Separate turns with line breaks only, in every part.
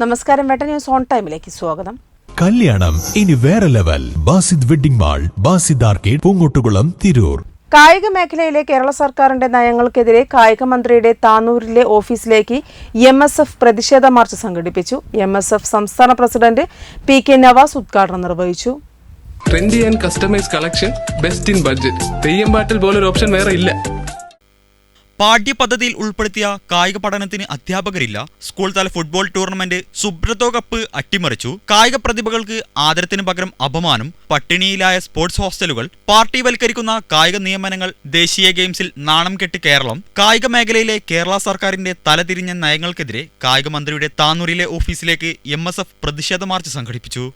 നമസ്കാരം വെട്ട news on ടൈമിലേക്ക് സ്വാഗതം.
കല്യാണം ഇനി വേറെ level. Basid wedding mall Basid arcade Poongottukulam Tirur.
കായിക മേഖലയിലെ കേരള സർക്കാരിന്റെ നയങ്ങൾക്കെതിരെ കായിക മന്ത്രിയുടെ താനൂരിലെ ഓഫീസിലേക്ക് എം എസ് എഫ് പ്രതിഷേധ മാർച്ച് സംഘടിപ്പിച്ചു. എം എസ് എഫ് സംസ്ഥാന പ്രസിഡന്റ് പി കെ നവാസ് ഉദ്ഘാടനം നിർവഹിച്ചു.
Trendy and customise collection best in budget Theyyam പാട്ടിൽ പോലൊരു ഓപ്ഷൻ വേറെ ഇല്ല.
പാഠ്യപദ്ധതിയിൽ ഉൾപ്പെടുത്തിയ കായിക പഠനത്തിന് അധ്യാപകരില്ല. സ്കൂൾ തല ഫുട്ബോൾ ടൂർണമെന്റ് സുബ്രതോ കപ്പ് അട്ടിമറിച്ചു. കായിക പ്രതിഭകൾക്ക് ആദരത്തിന് പകരം അപമാനം. പട്ടിണിയിലായ സ്പോർട്സ് ഹോസ്റ്റലുകൾ പാർട്ടി വൽക്കരിക്കുന്ന കായിക നിയമനങ്ങൾ ദേശീയ ഗെയിംസിൽ നാണം കെട്ട് കേരളം. കായിക മേഖലയിലെ കേരള സർക്കാരിന്റെ തലതിരിഞ്ഞ നയങ്ങൾക്കെതിരെ കായിക മന്ത്രിയുടെ താനൂരിലെ ഓഫീസിലേക്ക് എം പ്രതിഷേധ മാർച്ച് സംഘടിപ്പിച്ചു.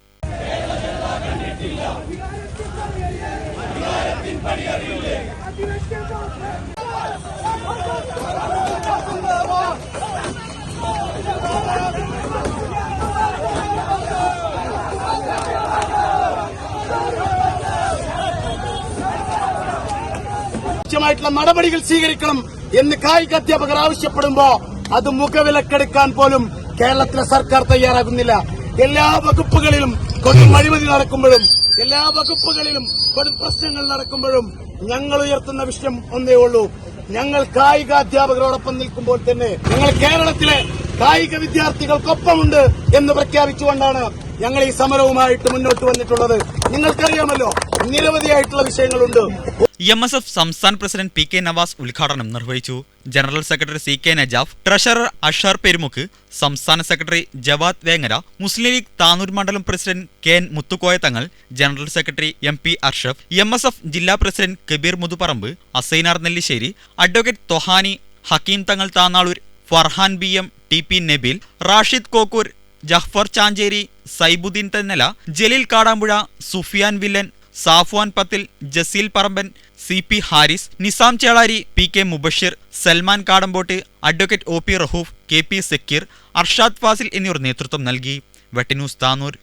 ആവശ്യമായിട്ടുള്ള നടപടികൾ സ്വീകരിക്കണം എന്ന് കായിക അധ്യാപകർ ആവശ്യപ്പെടുമ്പോ അത് മുഖവിലക്കെടുക്കാൻ പോലും കേരളത്തിലെ സർക്കാർ തയ്യാറാകുന്നില്ല. എല്ലാ വകുപ്പുകളിലും കൊടും അഴിമതി നടക്കുമ്പോഴും എല്ലാ വകുപ്പുകളിലും കൊടും പ്രശ്നങ്ങൾ നടക്കുമ്പോഴും ഞങ്ങൾ ഉയർത്തുന്ന വിഷയം ഒന്നേ ഉള്ളൂ. ഞങ്ങൾ കായിക അധ്യാപകരോടൊപ്പം നിൽക്കുമ്പോൾ തന്നെ ഞങ്ങൾ കേരളത്തിലെ കായിക വിദ്യാർത്ഥികൾക്കൊപ്പമുണ്ട് എന്ന് പ്രഖ്യാപിച്ചുകൊണ്ടാണ് ഞങ്ങൾ ഈ സമരവുമായിട്ട് മുന്നോട്ട് വന്നിട്ടുള്ളത്. നിങ്ങൾക്കറിയാമല്ലോ നിരവധിയായിട്ടുള്ള വിഷയങ്ങളുണ്ട്.
എം എസ് എഫ് സംസ്ഥാന പ്രസിഡന്റ് പി കെ നവാസ് ഉദ്ഘാടനം നിർവഹിച്ചു. General secretary C K Najaf treasurer Ashar Perumukku സംസ്ഥാന secretary Jawad Vengara Muslim League Tanur മണ്ഡലം president K N Muthukoya Thangal general secretary M P Arshaf M S F ജില്ലാ president Kabeer Muthuparamb Asainar Nellissery advocate Thohani Hakeem Thangal Thannalur Farhan B M T P Nabeel Rashid Kokkur Jahfar Chancheri Saibudheen Thennala Jaleel Kadampuzha Sufiyan Villan Safwan Pathil Jaseel Paramban C P Haris Nisam Chelari P K Mubashir Salman Kadampott advocate O P Rahoof K P Sakeer Arshad Fasil എന്നിവർ നേതൃത്വം നൽകി. വെട്ടിന്യൂസ് താനൂർ